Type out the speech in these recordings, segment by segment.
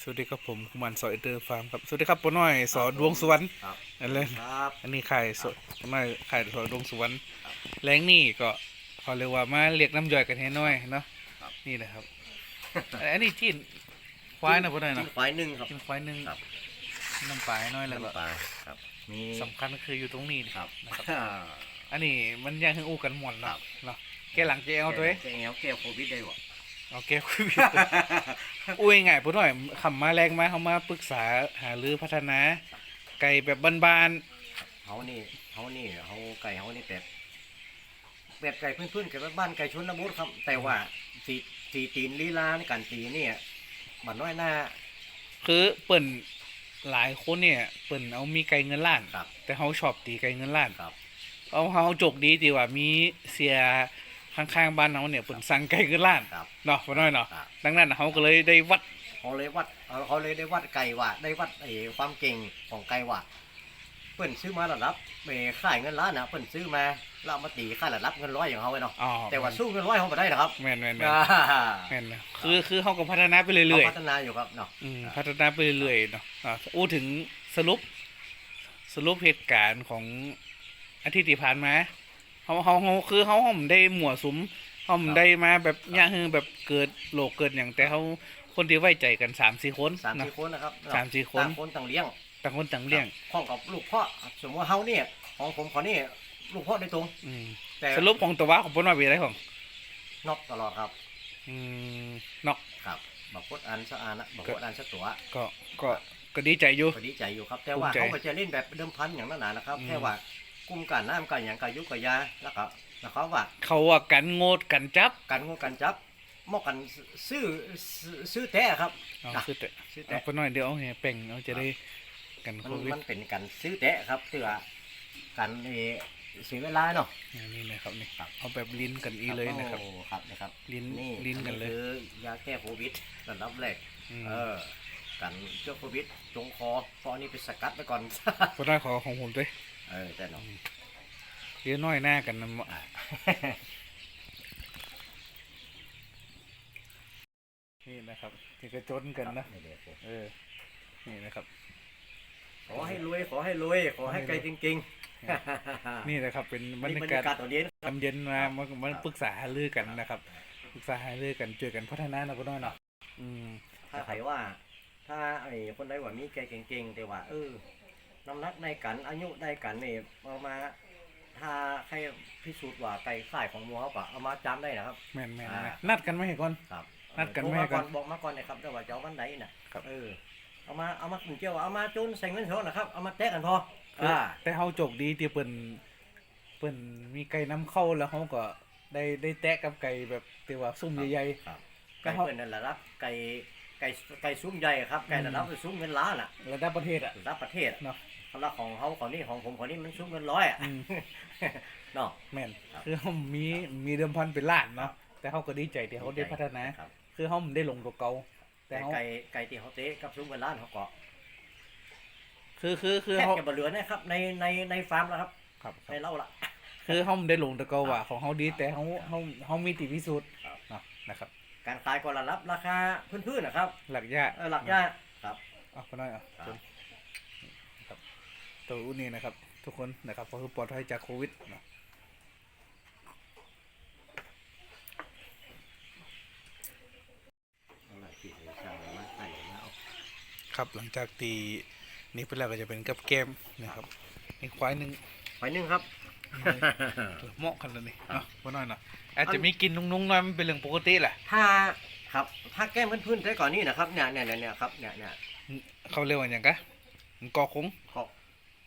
สวัสดีครับผมกุมารสอยเตอร์ฟาร์มครับ สวัสดีครับป้าน้อยสอดวงสุวรรณครับนั่นเลยครับอันนี้ไข่สดป้าน้อยไข่สอดวงสุวรรณแรงนี่ก็เขาเรียกว่ามาเรียกน้ำย่อยกันให้น้อยเนาะนี่นะครับ อันนี้จีนควายนะป้าน้อยกิเนาะนควายหนึ่งครับกินควายหนึ่งครับน้ำปลาให้น้อยแล้วก็น้ำปลาครับมีสำคัญก็คืออยู่ตรงนี้นี่ครับนะครับอ่าอันนี้มันยังให้อู้กันหมดครัเนาะบเนาะแกหลังแกเอาตัวเองแกเอาแก้วโควิดได้บ่ เอาแกคุยอุ้ยไงพูดหน่อยคำมาแรงมาเขามาปรึกษาหารือพัฒนา ไก่แบบบ้านเขานี่เขานี่เขาไก่เขานี่แบบแบบไก่พื้นๆไก่บ้านๆไก่ชนบทครับ แต่ว่าสีสีตีนลีลาในการตีเนี่ยบัดน้อยหน้าๆคือเปิ่นหลายคนเนี่ยเปิ่นเอามีไก่เงินล้านครับแต่เขาชอบตีไก่เงินล้านครับเอาเขาจกดีดีว่ามีเสีย ข้างๆบ้านเขาเนี่ยเปิ่นสั่งไก่เงินล้านครับ เนาะพ่อน้อยเนาะครับ ดังนั้นน่ะเขาก็เลยได้วัดเขาเลยวัดเอ่อเขาเลยได้วัดไก่ว่าได้วัดไอ้ความเก่งของไก่ว่าเปิ้นซื้อมาระดับเอขายเงินล้านนะเปิ้นซื้อมาแล้วเอามาตีค่ายระดับเงินร้อยอย่างเขาไว้เนาะอ๋อแต่ว่าสู้เงินร้อยเขาไม่ได้นะครับแม่นแม่นแม่นอ่าแม่นนะคือคือเขาก็พัฒนาไปเรื่อยเขาพัฒนาอยู่ครับเนาะๆอืมพัฒนาไปเรื่อยๆเนาะอ่าอู้ถึงสรุป สรุปเหตุการณ์ของอาทิตย์ที่ผ่านมา เขาเขาเขาคือเขาผมได้หมั่วสุมเขาผมได้มาแบบย่างคือแบบเกิดโลกเกิดอย่างแต่เขาคนที่ไว้ใจกันสามสี่คนสามนะสี่คนนะครับสามสี่คนต่างคนต่างเลี้ยงต่างคนต่างเลี้ยงข้องกับลูกพ่อสมมติว่าเฮาเนี่ยของผมขอนี่ลูกพ่อโดยตรงอืมแต่สรุปของตัวว่าของปนว่าเป็นอะไรของนอกตลอดครับ อืมนอกครับบอกพดอันสะอาดนะบอกพดอันสะตัว ก็ก็ก็ดีใจอยู่ก็ดีใจอยู่ครับ แต่ว่าภูมิใจเขาก็จะเล่นแบบเดิมพันอย่างนั้นนะนะครับอืมแค่ว่า กุมกันน้ำกันอย่างกายุกยาแล้วก็แล้วเขาว่าเขาว่ากันโงดกันจับกันงูกันจับมอกกันซื้อซื้อซื้อแต่ครับ เอานะคือแต่ซื้อแต่ เอาไปหน่อยเดี๋ยวเอาเนี่ยแป่งเอาจะได้กันมัโคนวิดมันเป็นกันซื้อแต่ครับเพื่อกันเออเสียเวลาเนาะนี่นะครับนี่ครับ เอาแบบลิ้นกันอีเลยนะครับ โอ้ครับนะครับลิ้นนี่ลิ้นกันเลย คือยาแก้โควิดระดับแรกม เออกันเจ้าโควิดจงคอเพราะอันนี้ไปสกัดไปก่อน ก็ได้ขอของผมด้วย เออแต่เนาะเดี๋ยวน้อยหน้ากันนะมะอ่านี่นะครับที่กระจนกันนะเดี๋ยวๆเออ นี่นะครับ ขอให้รวย ขอให้รวย ขอให้ไกลจริงๆนี่นะครับ เป็นบรนี่รบรยารกาศยากาศตอนเย็นตอนเย็นมามามาปรึกษาหารือกันนะครับปรึกษาหารือกันเจอกันพัฒนาเนาะก็น้อยเนาะอืม ถ้าใครว่า ถ้าไอ้คนใดว่ามีใจเก่งๆ แต่ว่า เออ น้ำหนักในกัน อายุได้กันนี่เอามาถ้าใครพิสูจน์ว่าไก่ข่ายของหมัวเขาก็เอามาจำได้นะครับ แม่นแม่นอ่านะนัดกันไม่ให้ก่อน ครับนัดกันโทรไม่ให้มาก่อนกันบอกมาก่อนนะครับแต่ว่าจะเอาวันไหนน่ะเออเอามาเอามาเกี่ยวเอามาจุนใส่เงินเถอะนะครับเอามาแตะกันพออ่าแต่เฮาโจกดีที่เปิ้นเปิ้นมีไก่น้ำเข้าแล้วเฮาก็ได้ได้แตะกับไก่แบบที่ว่าซุ่มใหญ่ครับก็ไก่เขาเพื่อนนั่นแหละครับไก่ไก่ไก่ซุ้มใหญ่ครับไก่ระดับซุ้มเงินล้านอะๆระดับประเทศอะระดับประเทศเนาะ เขาละของเขาของนี่ของผมของนี่มันซุ้มเงินร้อยอะอืม เนาะแม่นครับคือเฮามีมีเดิมพันเป็นล้านเนาะแต่เฮาก็ดีใจที่เขาได้พัฒนา ครับคือเฮาได้ลงตัวเก่าแต่แต่เฮาไก่ไก่ที่เขาเตะกับซุ้มเงินล้านเขาเกาะคือคือคือแค่เฮาจะบเหลือนะครับ ในในในฟาร์มแล้วครับ ครับคในรับเล่าละ คือเฮาได้ลงตัวเก่าว่าของเฮาดีแต่เฮาเฮาเฮามีติพิสูจน์ครับ เนาะนะครับ การขายก็ระดับราคาพื้นๆนะครับหลักยะเออหลักย่าครับ เอาไปหน่อยเอะครับครับ ตัวอุ้นี่นะครับ ทุกคนนะครับก็คือปลอดภัยจากโควิดเนาะเอาล่ะที่ให้ช่างมาใส่มาเอาครับหลังจากตีนี้ไปแล้วก็จะเป็นกับแก้มนะครับนี่ควายหนึ่งไปหนึ่งครับเหมาะกันเลยนี่เนาะไปหน่อยเนาะอาจจะมีกลินนุ่งๆหน่อยมันเป็นเรื่องปกติแหละถ้าครับถ้าแก้มพื้นๆได้ก่อนนี่นะครับเนี่ยเนี่ยเนี่ยเนี่ยครับเนี่ยเนี่ยเขาเรียกว่าอย่างกะมันกอคงเขา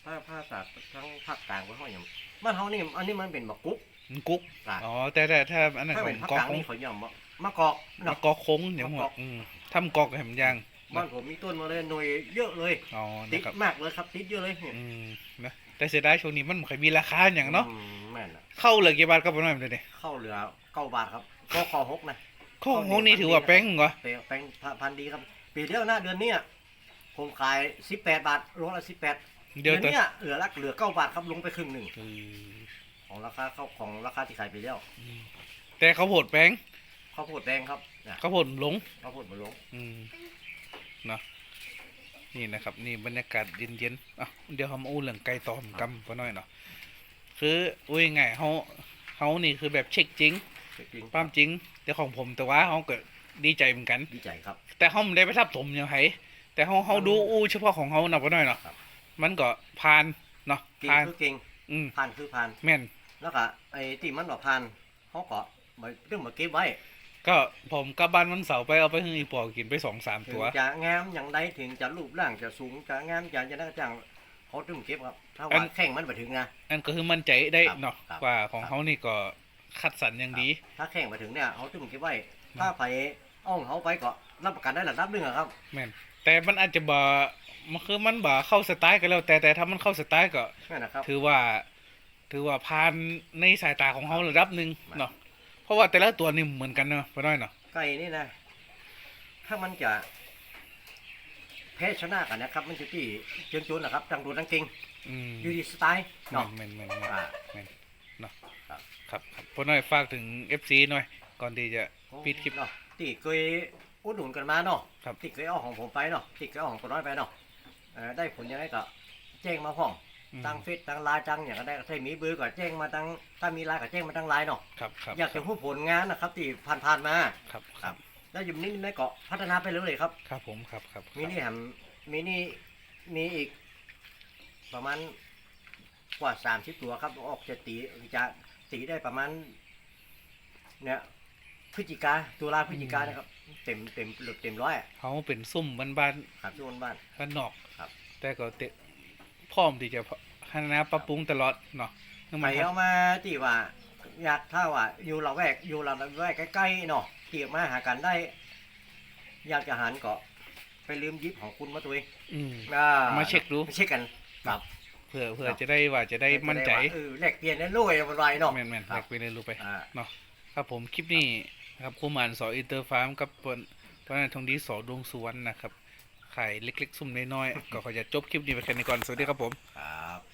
ภาภาษาทั้งภาคกลางก็เขาอย่างบ้านเขานี่อันนี้มันเป็นบักกุ๊ก มันกุ๊กครับอ๋อแต่แต่ถ้าอันนั้นถ้าขอเป็นงภาคกอกลางคงนี่เขาอย่างมะมะกอกมะเนาะ กอคงอย่างหัวมะกอก อืมทำกอกแหมยางบ้านผมมีต้นมาเลยหน่วยเยอะเลย อ๋อตินะดครับมากเลยครับติดเยอะเลยเนี่ยอืมนะแต่เสียดายช่วงนี้มันไม่ค่อยมีราคาอย่างเนาะอืมแม่นอะเข้าเหลือกี่บาทก็ไปหน่อยมันเลยเนี่ยเข้าเหลือเก้าบาทครับก็คอหกนะ ข้องของนี่ถือว่าแป้งเหรอแปลงแปลงพันดีครับ ปีเดียวหน้าเดือนเนี้ยผมขายสิบแปดบาทโลละสิบแปด เดี๋ยวเดือนตัวเนี้ยเหลือละเหลือเก้าบาทครับลงไปครึ่งหนึ่งอืมของราคาเข้าของราคาที่ขายไปแล้วแต่เขาวโพดแป้งข้าวโพดแดงครับเนี่ยเขาวโพดหลง ข้าวโพดบนลงอืมเนาะนี่นะครับนี่บรรยากาศเย็นๆอะเดี๋ยวเขามาอู้เรื่องไก่ตอมกำพอน้อยเนาะคืออุ้ยไงายเขาเขานี่คือแบบเช็คจริงจริงความจริง แต่ของผมแต่ว่าเขาก็ดีใจเหมือนกัน ดีใจครับ แต่เขาไม่ได้ไปทับถมอย่างไรแต่เขาเขาดูอู้เฉพาะของเขาเนาะพอน้อยเนาะครับ มันก็ผ่านเนาะเก่งผ่านคือเก่งอืมผ่านคือผ่าน แม่น แล้วก็ไอ้ที่มันบ่ผ่านเขาก็มาเรื่องมาเก็บไว้ก็ผมกลับบ้านวันเสาร์ไปเอาไปให้อีปอกินไปสองสามถึตังว จะงามอย่างใดถึงจะรูปร่างจะสูงจะงามจะจะได้จังเขาต้องเก็บครับ ถ้าอัว่าน แข่งมันไปถึงนะ อันก็คือมั่นใจได้ครับเนาะครับว่าของครับ เขานี่ก็คัดสรรอย่างดี ถ้าแข่งไปถึงเนี่ยเขาต้องเก็บไว้นะถ้าไปเอ้องเขาไปก็รับประกันได้ระดับหนึ่งอะครับ แม่นแต่มันอาจจะบ่ มันคือมันบ่เข้าสไตล์กันแล้ว แต่แต่ถ้ามันเข้าสไตล์ก็ นั่นนะครับ ถือว่า ถือว่าผ่านในสายตาของเขาระดับหนึ่งเนาะเพราะว่าแต่ละตัวนี่เหมือนกันเนาะพอน้อยเนาะไก่นี่นะถ้ามันจะแพ้ชนะกันนะครับ มันจะที่เจินจุนนะครับจังดูดังเก่งอืมอยู่ที่สไตล์แม่เนาะนแม่นแม่นแม่นอ่าเนาะครับ ครับครับพอน้อยฝากถึง FC หน่อย ก่อนที่จะปิดคลิป เนาะที่เคยอุดหนุนกันมาเนาะครับ ที่เคยเอาของผมไปเนาะที่เคยเอาของคนน้อยไปเนาะ เอ่อได้ผลยังไงก็แจ้งมาห้องอืมตั้งเฟซตั้งไลน์ตั้งอย่างก็ได้ถ้ามีเบอร์ก็แจ้งมาตั้งถ้ามีไลน์ก็แจ้งมาตั้งไลน์เนาะครับครับอยากจะรู้ผลงานนะครับที่ผ่านๆมา ครับคครัรับ บ แล้วอยู่นี่ไม่ก็พัฒนาไปเรื่อยๆครับ ครับผมครับครับมีนี่แหมมีนี่มีอีก ประมาณกว่าสามสิบตัวครับ ออกจะตีจะตีได้ประมาณ เนี่ยพฤศจิกาตุลาพฤศจิกานะครับ เต็มเต็มเต็มร้อยอะเขาเป็นซุ่มบ้านครับทุกคนบ้านๆบ้านนอกครับ แต่ก็เตะพร้อมที่จะพัฒนาปรับปรุงตลอดเนาะคือไปมันเอามาที่ว่าอยากถ้าว่าอยู่เราแวกอยู่เราแวกใกล้ๆเนาะที่มาหากันได้ อยากจะหันก็ไปลืมหยิบของคุณมาตัวเองอืม อ่มาเช็คดู มาเช็คกัน ครับเพื่อเพื่อครับจะได้ว่าจะได้มั่นใจว่าเออแลกเปลี่ยนได้รวยวันไรเนาะแม่นแม่นครัแลบกไปเรียนรู้ไปอ่าครับผมคลิปนี้นะครับครูหมานสออินเตอร์ฟาร์มกับปนปนทองดีสอดวงสุวรรณนะครับ ขายเล็กๆ ซุ่มน้อยๆก็ขอจะจบคลิปนี้ไปแค่นี้ก่อน สวัสดีครับผม ครับ